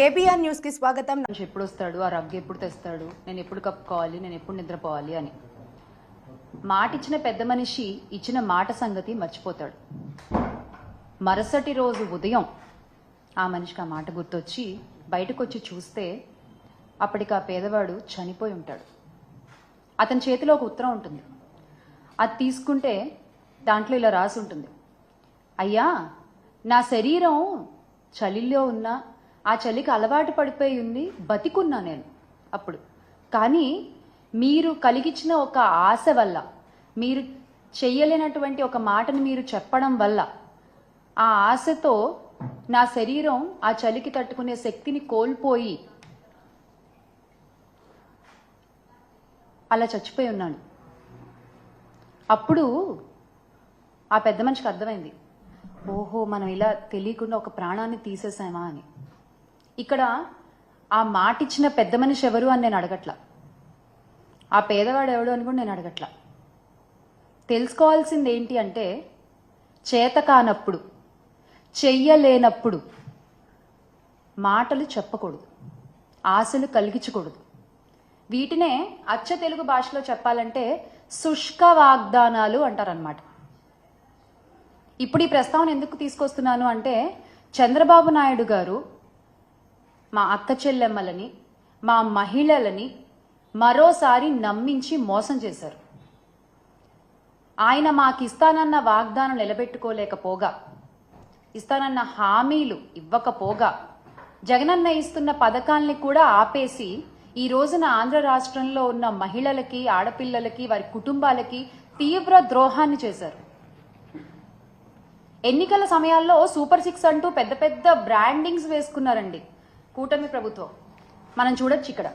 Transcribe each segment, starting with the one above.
KBR న్యూస్కి స్వాగతం. మనిషి ఎప్పుడు వస్తాడు? ఆ రగ్ ఎప్పుడు తెస్తాడు? నేను ఎప్పుడు కప్పుకోవాలి? నేను ఎప్పుడు నిద్రపోవాలి అని. మాట ఇచ్చిన పెద్ద మనిషి ఇచ్చిన మాట సంగతి మర్చిపోతాడు. మరుసటి రోజు ఉదయం ఆ మనిషికి ఆ మాట గుర్తొచ్చి బయటకు వచ్చి చూస్తే అప్పటికి ఆ పేదవాడు చనిపోయి ఉంటాడు. అతని చేతిలో ఒక ఉత్తరం ఉంటుంది. అది తీసుకుంటే దాంట్లో ఇలా రాసి ఉంటుంది. అయ్యా నా శరీరం చలిలో ఉన్నా ఆ చలికి అలవాటు పడిపోయి ఉంది బతికున్నా నేను అప్పుడు. కానీ మీరు కలిగించిన ఒక ఆశ వల్ల మీరు చెయ్యలేనటువంటి ఒక మాటని మీరు చెప్పడం వల్ల ఆ ఆశతో నా శరీరం ఆ చలికి తట్టుకునే శక్తిని కోల్పోయి అలా చచ్చిపోయి ఉన్నాను. అప్పుడు ఆ పెద్ద మనిషికి అర్థమైంది. ఓహో మనం ఇలా తెలియకుండా ఒక ప్రాణాన్ని తీసేసామా అని. ఇక్కడ ఆ మాట ఇచ్చిన పెద్ద మనిషి ఎవరు అని నేను అడగట్లా. ఆ పేదవాడు ఎవడు అని కూడా నేను అడగట్లా. తెలుసుకోవాల్సింది ఏంటి అంటే చేత కానప్పుడు చెయ్యలేనప్పుడు మాటలు చెప్పకూడదు. ఆశలు కలిగించకూడదు. వీటినే అచ్చ తెలుగు భాషలో చెప్పాలంటే శుష్క వాగ్దానాలు అంటారనమాట ఇప్పుడు ఈ ప్రస్తావన ఎందుకు తీసుకొస్తున్నాను అంటే చంద్రబాబు నాయుడు గారు మా అక్క చెల్లెమ్మలని మా మహిళలని మరోసారి నమ్మించి మోసం చేశారు. ఆయన మాకు ఇస్తానన్న వాగ్దానం నిలబెట్టుకోలేకపోగా ఇస్తానన్న హామీలు ఇవ్వకపోగా జగనన్న ఇస్తున్న పథకాల్ని కూడా ఆపేసి ఈ రోజున ఆంధ్ర రాష్ట్రంలో ఉన్న మహిళలకి ఆడపిల్లలకి వారి కుటుంబాలకి తీవ్ర ద్రోహాన్ని చేశారు. ఎన్నికల సమయాల్లో సూపర్ సిక్స్ అంటూ పెద్ద పెద్ద బ్రాండింగ్స్ వేసుకున్నారండి. కూటమి ప్రభుత్వం. మనం చూడొచ్చు ఇక్కడ.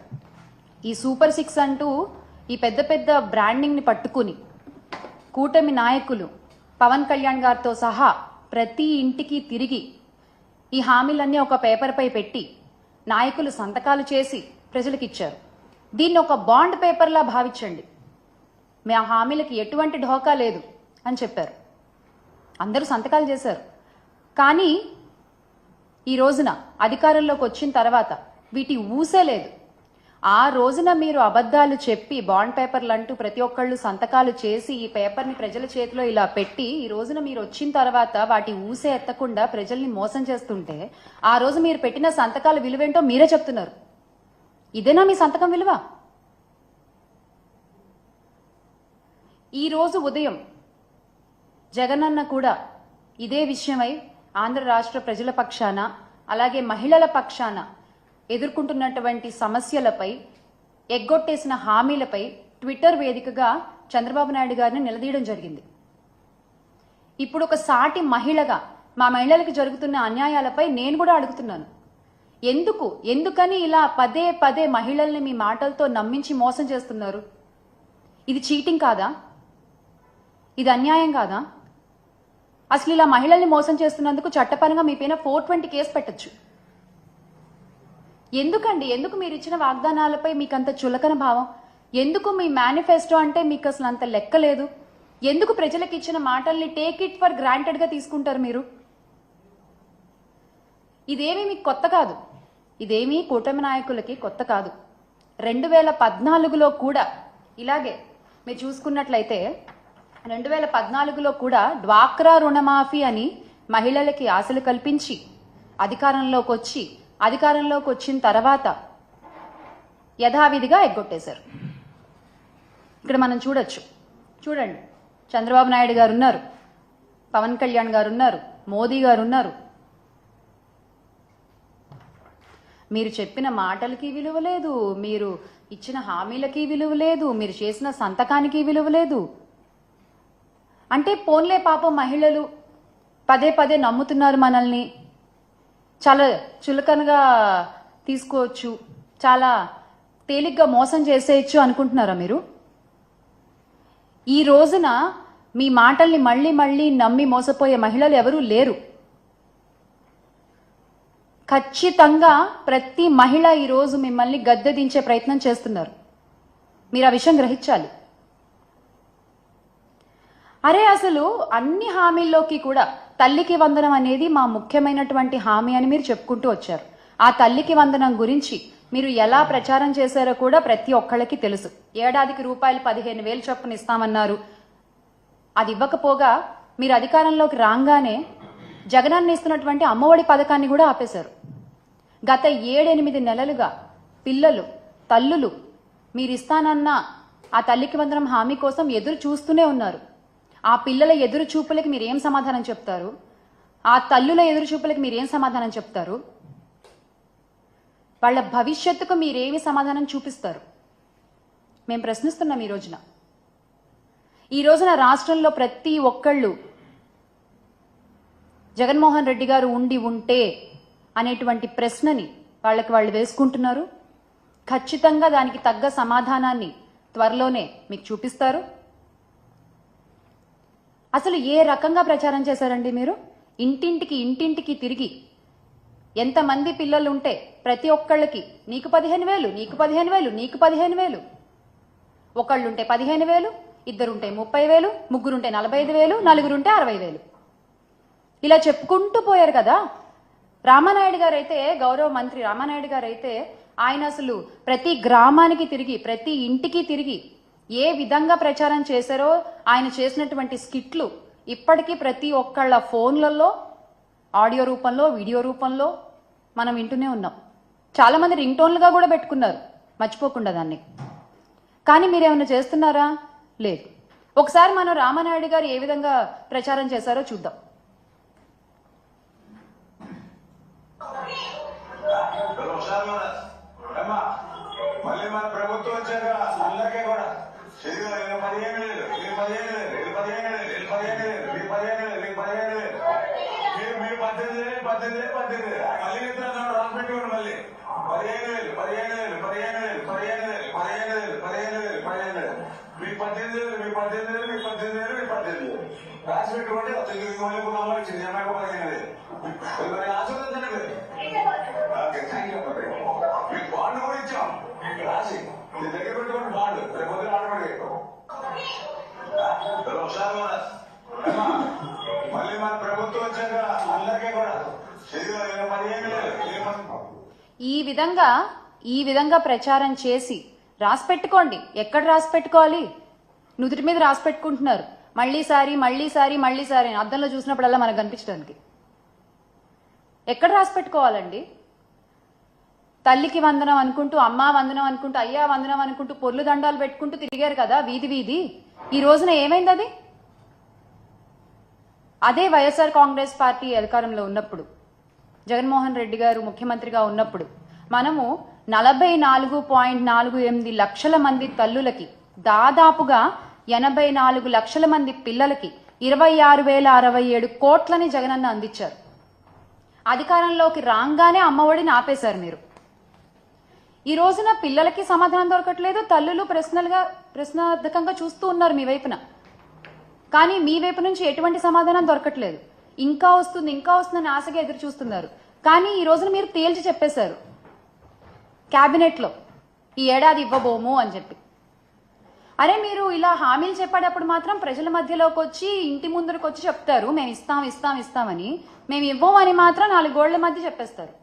ఈ సూపర్ సిక్స్ అంటూ ఈ పెద్ద పెద్ద బ్రాండింగ్ని పట్టుకుని కూటమి నాయకులు పవన్ కళ్యాణ్ గారితో సహా ప్రతి ఇంటికి తిరిగి ఈ హామీలన్నీ ఒక పేపర్పై పెట్టి నాయకులు సంతకాలు చేసి ప్రజలకిచ్చారు. దీన్ని ఒక బాండ్ పేపర్లా భావించండి. మీ ఆ హామీలకి ఎటువంటి ఢోకా లేదు అని చెప్పారు. అందరూ సంతకాలు చేశారు. కానీ ఈ రోజున అధికారంలోకి వచ్చిన తర్వాత వీటి ఊసే లేదు. ఆ రోజున మీరు అబద్ధాలు చెప్పి బాండ్ పేపర్లు అంటూ ప్రతి ఒక్కళ్ళు సంతకాలు చేసి ఈ పేపర్ని ప్రజల చేతిలో ఇలా పెట్టి ఈ రోజున మీరు వచ్చిన తర్వాత వాటి ఊసే ఎత్తకుండా ప్రజల్ని మోసం చేస్తుంటే ఆ రోజు మీరు పెట్టిన సంతకాల విలువేంటో మీరే చెప్తున్నారు. ఇదేనా మీ సంతకం విలువ? ఈ రోజు ఉదయం జగనన్న కూడా ఇదే విషయమై ఆంధ్ర రాష్ట్ర ప్రజల పక్షాన అలాగే మహిళల పక్షాన ఎదుర్కొంటున్నటువంటి సమస్యలపై ఎగ్గొట్టేసిన హామీలపై ట్విట్టర్ వేదికగా చంద్రబాబు నాయుడు గారిని నిలదీయడం జరిగింది. ఇప్పుడు ఒక సాటి మహిళగా మా మహిళలకు జరుగుతున్న అన్యాయాలపై నేను కూడా అడుగుతున్నాను. ఎందుకు ఎందుకని ఇలా పదే పదే మహిళల్ని మీ మాటలతో నమ్మించి మోసం చేస్తున్నారు? ఇది చీటింగ్ కాదా? ఇది అన్యాయం కాదా? అసలు ఇలా మహిళల్ని మోసం చేస్తున్నందుకు చట్టపరంగా మీ పైన ఫోర్ ట్వంటీ కేసు పెట్టచ్చు. ఎందుకండి? ఎందుకు మీరు ఇచ్చిన వాగ్దానాలపై మీకు అంత చులకన భావం? ఎందుకు మీ మేనిఫెస్టో అంటే మీకు అసలు అంత లెక్క లేదు? ఎందుకు ప్రజలకు ఇచ్చిన మాటల్ని టేక్ ఇట్ ఫర్ గ్రాంటెడ్గా తీసుకుంటారు మీరు? ఇదేమీ మీకు కొత్త కాదు. ఇదేమీ కూటమి నాయకులకి కొత్త కాదు. రెండు వేల పద్నాలుగులో కూడా ఇలాగే. మీరు చూసుకున్నట్లయితే రెండు వేల పద్నాలుగులో కూడా డ్వాక్రా రుణమాఫీ అని మహిళలకి ఆశలు కల్పించి అధికారంలోకి వచ్చి అధికారంలోకి వచ్చిన తర్వాత యథావిధిగా ఎగ్గొట్టేశారు. ఇక్కడ మనం చూడొచ్చు. చూడండి. చంద్రబాబు నాయుడు గారు ఉన్నారు. పవన్ కళ్యాణ్ గారు ఉన్నారు. మోదీ గారు ఉన్నారు. మీరు చెప్పిన మాటలకి విలువ లేదు. మీరు ఇచ్చిన హామీలకి విలువ లేదు. మీరు చేసిన సంతకానికి విలువ లేదు. అంటే పోన్లే పాపం మహిళలు పదే పదే నమ్ముతున్నారు మనల్ని. చాలా చులకనగా తీసుకోవచ్చు. చాలా తేలిగ్గా మోసం చేసేయచ్చు అనుకుంటున్నారా మీరు? ఈ రోజున మీ మాటల్ని మళ్ళీ మళ్ళీ నమ్మి మోసపోయే మహిళలు ఎవరూ లేరు. ఖచ్చితంగా ప్రతి మహిళ ఈరోజు మిమ్మల్ని గద్దె దించే ప్రయత్నం చేస్తున్నారు. మీరు ఆ విషయం గ్రహించాలి. అరే అసలు అన్ని హామీల్లోకి కూడా తల్లికి వందనం అనేది మా ముఖ్యమైనటువంటి హామీ అని మీరు చెప్పుకుంటూ వచ్చారు. ఆ తల్లికి వందనం గురించి మీరు ఎలా ప్రచారం చేశారో కూడా ప్రతి ఒక్కళ్ళకి తెలుసు. ఏడాదికి రూపాయలు పదిహేను వేలు చొప్పున ఇస్తామన్నారు అది ఇవ్వకపోగా మీరు అధికారంలోకి రాగానే జగనాన్ని ఇస్తున్నటువంటి అమ్మఒడి పథకాన్ని కూడా ఆపేశారు. గత ఏడెనిమిది నెలలుగా పిల్లలు తల్లులు మీరిస్తానన్న ఆ తల్లికి వందనం హామీ కోసం ఎదురు చూస్తూనే ఉన్నారు. ఆ పిల్లల ఎదురు చూపులకి మీరు ఏం సమాధానం చెప్తారు? ఆ తల్లుల ఎదురు చూపులకి మీరు ఏం సమాధానం చెప్తారు? వాళ్ళ భవిష్యత్తుకు మీరేమి సమాధానం చూపిస్తారు? మేము ప్రశ్నిస్తున్నాం ఈ రోజున. ఈ రోజున రాష్ట్రంలో ప్రతి ఒక్కళ్ళు జగన్మోహన్ రెడ్డి గారు ఉండి ఉంటే అనేటువంటి ప్రశ్నని వాళ్ళకి వాళ్ళు వేసుకుంటున్నారు. ఖచ్చితంగా దానికి తగ్గ సమాధానాన్ని త్వరలోనే మీకు చూపిస్తారు. అసలు ఏ రకంగా ప్రచారం చేశారండి మీరు? ఇంటింటికి ఇంటింటికి తిరిగి. ఎంతమంది పిల్లలు ఉంటే ప్రతి ఒక్కళ్ళకి నీకు పదిహేను వేలు నీకు పదిహేను వేలు నీకు పదిహేను వేలు. ఒకళ్ళుంటే పదిహేను వేలు ఇద్దరుంటే ముప్పై వేలు ముగ్గురుంటే నలభై ఐదు వేలు నలుగురుంటే అరవై వేలు. ఇలా చెప్పుకుంటూ పోయారు కదా. రామానాయుడు గారు అయితే గౌరవ మంత్రి రామానాయుడు గారు అయితే ఆయన అసలు ప్రతి గ్రామానికి తిరిగి ప్రతి ఇంటికి తిరిగి ఏ విధంగా ప్రచారం చేశారో ఆయన చేసినటువంటి స్కిట్లు ఇప్పటికీ ప్రతి ఒక్కళ్ళ ఫోన్లలో ఆడియో రూపంలో వీడియో రూపంలో మనం వింటూనే ఉన్నాం. చాలామంది రింగ్ టోన్లుగా కూడా పెట్టుకున్నారు. మర్చిపోకుండా దాన్ని. కానీ మీరేమైనా చేస్తున్నారా? లేదు. ఒకసారి మనం రామనాయుడు గారు ఏ విధంగా ప్రచారం చేశారో చూద్దాం ఒకసారి కూడా అమ్మా మళ్ళీ మన ప్రభుత్వం వచ్చాక అందరికీ కూడా ఇదిగో వీళ్ళు పదిహేను వేలు వీళ్ళు పదిహేను వేలు వీళ్ళు పదిహేను వేలు వీళ్ళు పదిహేను వేలు వీళ్ళు పదిహేను వేలు వీళ్ళు పదిహేను వేలు మీరు మీరు పద్దెనిమిది పద్దెనిమిది మళ్ళీ ఇస్తున్నాడు రాసి పెట్టుకోండి మళ్ళీ. పదిహేను వేలు పదిహేను వేలు పదిహేను వేలు పదిహేను వేలు పదిహేను వేలు పదిహేను వేలు పదిహేను వేలు. మీ పద్దెనిమిది వేలు మీ పద్దెనిమిది వేలు మీ పద్దెనిమిది వేలు మీ పద్దెనిమిది వేలు. రాసి పెట్టుకోండి తొమ్మిది వందల అమలు ఇచ్చింది జనాభా పదిహేను వేలు. ఆశీర్వదించండి ఓకే థ్యాంక్ యూ మరి మీకు బాండ్ కూడా ఇచ్చాం రాసి మీ దగ్గర పెట్టుకోండి బాండ్ రేపు పొద్దున ఆటోమేటిక్ ఒకసారి కూడా అమ్మా, మళ్ళీ మన ప్రభుత్వం వచ్చాక అందరికీ కూడా ఇదిగో వీళ్ళు పదిహేను వేలు వీళ్ళు పది- ఈ విధంగా ఈ విధంగా ప్రచారం చేసి రాసి పెట్టుకోండి ఎక్కడ రాసి పెట్టుకోవాలి నుదుటి మీద రాసి పెట్టుకుంటున్నారు మళ్ళీసారి మళ్ళీసారి మళ్ళీసారి అని అద్దంలో చూసినప్పుడల్లా మనకు కనిపించడానికి. ఎక్కడ రాసి పెట్టుకోవాలండి తల్లికి వందనం అనుకుంటూ అమ్మా వందనం అనుకుంటూ అయ్యా వందనం అనుకుంటూ పొర్లు దండాలు పెట్టుకుంటూ తిరిగారు కదా వీధి వీధి. ఈ రోజున ఏమైంది అది? అదే వైఎస్ఆర్ కాంగ్రెస్ పార్టీ అధికారంలో ఉన్నప్పుడు. జగన్మోహన్ రెడ్డి గారు ముఖ్యమంత్రిగా ఉన్నప్పుడు మనము నలభై నాలుగు పాయింట్ నాలుగు ఎనిమిది లక్షల మంది తల్లులకి దాదాపుగా ఎనభై నాలుగు లక్షల మంది పిల్లలకి ఇరవై ఆరు వేల అరవై ఏడు కోట్లని జగనన్న అందించారు. అధికారంలోకి రాగానే అమ్మఒడిని ఆపేశారు మీరు. ఈ రోజున పిల్లలకి సమాధానం దొరకట్లేదు తల్లులు ప్రశ్నలుగా ప్రశ్నార్థకంగా చూస్తూ ఉన్నారు మీ వైపున. కానీ మీ వైపు నుంచి ఎటువంటి సమాధానం దొరకట్లేదు. ఇంకా వస్తుంది ఇంకా వస్తుందని ఆశగా ఎదురు చూస్తున్నారు. కానీ ఈ రోజున మీరు తేల్చి చెప్పేశారు. క్యాబినెట్లో ఈ ఏడాది ఇవ్వబోము అని చెప్పి. అరే మీరు ఇలా హామీలు చెప్పేటప్పుడు మాత్రం ప్రజల మధ్యలోకి వచ్చి ఇంటి ముందరకు వచ్చి చెప్తారు. మేము ఇస్తాం ఇస్తాం ఇస్తామని. మేము ఇవ్వమని మాత్రం నాలుగు గోళ్ళ మధ్య చెప్పేస్తారు.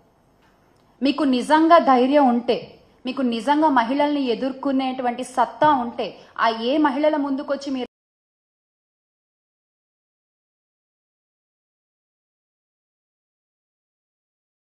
మీకు నిజంగా ధైర్యం ఉంటే మీకు నిజంగా మహిళల్ని ఎదుర్కొనేటువంటి సత్తా ఉంటే ఆ ఏ మహిళల ముందుకొచ్చి మీరు